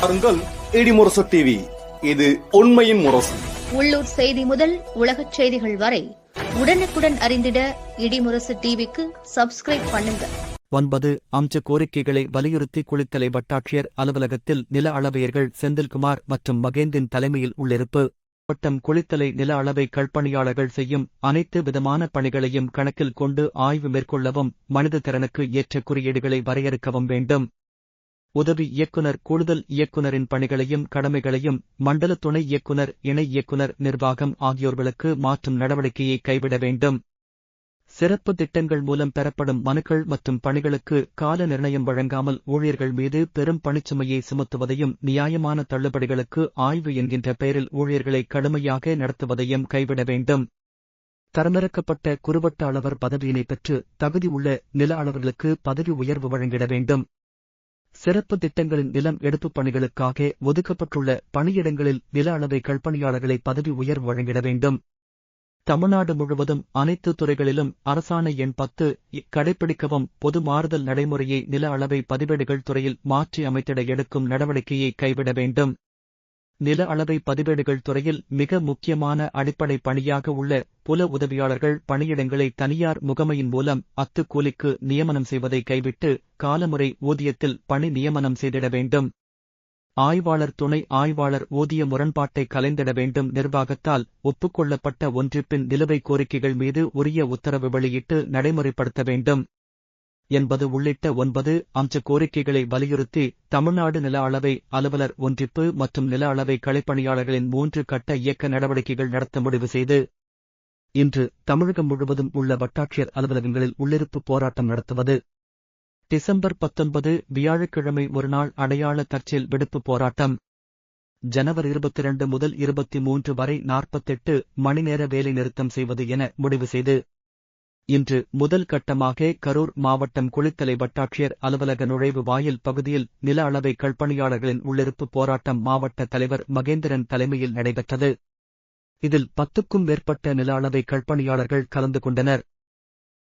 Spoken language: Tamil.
பாருங்கள் இடிமுரசு டிவி இது உண்மையின் முரசு. உள்ளூர் செய்தி முதல் உலகச் செய்திகள் வரை உடனுக்குடன் அறிந்திட இடிமுரசு டிவிக்கு சப்ஸ்கிரைப் பண்ணுங்க. ஒன்பது அம்ச கோரிக்கைகளை வலியுறுத்தி குளித்தலை வட்டாட்சியர் அலுவலகத்தில் நில அளவையர்கள் செந்தில்குமார் மற்றும் மகேந்தின் தலைமையில் உள்ளிருப்பு. வட்டம் குளித்தலை நில அளவை கல்பணியாளர்கள் செய்யும் அனைத்து விதமான பணிகளையும் கணக்கில் கொண்டு ஆய்வு மேற்கொள்ளவும் மனித திறனுக்கு ஏற்ற குறியீடுகளை வரையறுக்கவும் வேண்டும். உதவி இயக்குனர் கூடுதல் இயக்குனரின் பணிகளையும் கடமைகளையும் மண்டல துணை இயக்குனர் இணை இயக்குனர் நிர்வாகம் ஆகியோர்களுக்கு மாற்றும் நடவடிக்கையை கைவிட வேண்டும். சிறப்பு திட்டங்கள் மூலம் பெறப்படும் மனுக்கள் மற்றும் பணிகளுக்கு கால நிர்ணயம் வழங்காமல் ஊழியர்கள் மீது பெரும் பணிச்சுமையை சுமத்துவதையும் நியாயமான தள்ளுபடிகளுக்கு ஆய்வு என்கின்ற பெயரில் ஊழியர்களை கடுமையாக நடத்துவதையும் கைவிட வேண்டும். தரமிறக்கப்பட்ட குறுவட்ட அளவர் பதவியினை பெற்று தகுதி உள்ள நில அளவர்களுக்கு பதவி உயர்வு வழங்கிட வேண்டும். சிறப்பு திட்டங்களின் நிலம் எடுப்புப் பணிகளுக்காக ஒதுக்கப்பட்டுள்ள பணியிடங்களில் நில அளவை கற்பணியாளர்களை பதவி உயர்வு வழங்கிட வேண்டும். தமிழ்நாடு முழுவதும் அனைத்து துறைகளிலும் அரசாணை எண் பத்து கடைபிடிக்கவும் பொது மாறுதல் நடைமுறையை நில அளவை பதிவேடுகள் துறையில் மாற்றி அமைத்திட எடுக்கும் நடவடிக்கையை கைவிட வேண்டும். நில அளவை பதிவேடுகள் துறையில் மிக முக்கியமான அடிப்படை பணியாக உள்ள புல உதவியாளர்கள் பணியிடங்களை தனியார் முகமையின் மூலம் அத்து கூலிக்கு நியமனம் செய்வதை கைவிட்டு காலமுறை ஊதியத்தில் பணி நியமனம் செய்திட வேண்டும். ஆய்வாளர் துணை ஆய்வாளர் ஊதிய முரண்பாட்டை கலைந்திட வேண்டும் நிர்வாகத்தால் ஒப்புக்கொள்ளப்பட்ட ஒன்றிப்பின் நிலுவை கோரிக்கைகள் மீது உரிய உத்தரவு வெளியிட்டு நடைமுறைப்படுத்த வேண்டும். என்பது உள்ளிட்ட ஒன்பது அம்ச கோரிக்கைகளை வலியுறுத்தி தமிழ்நாடு நில அளவை அலுவலர் ஒன்றிப்பு மற்றும் நில அளவை கலைப்பணியாளர்களின் மூன்று கட்ட இயக்க நடவடிக்கைகள் நடத்த முடிவு செய்து இன்று தமிழகம் முழுவதும் உள்ள வட்டாட்சியர் அலுவலகங்களில் உள்ளிருப்பு போராட்டம் நடத்துவது. டிசம்பர் பத்தொன்பது வியாழக்கிழமை ஒருநாள் அடையாள தற்செயல் விடுப்பு போராட்டம். ஜனவரி இருபத்தி இரண்டு முதல் இருபத்தி மூன்று வரை நாற்பத்தெட்டு மணி நேர வேலை நிறுத்தம் செய்வது என முடிவு செய்து இன்று முதல் கட்டமாக கரூர் மாவட்டம் குளித்தலை வட்டாட்சியர் அலுவலக நுழைவு வாயில் பகுதியில் நில அளவை கல்பணியாளர்களின் உள்ளிருப்பு போராட்டம் மாவட்ட தலைவர் மகேந்திரன் தலைமையில் நடைபெற்றது. இதில் பத்துக்கும் மேற்பட்ட நில அளவை கல்பணியாளர்கள் கலந்து கொண்டனர்.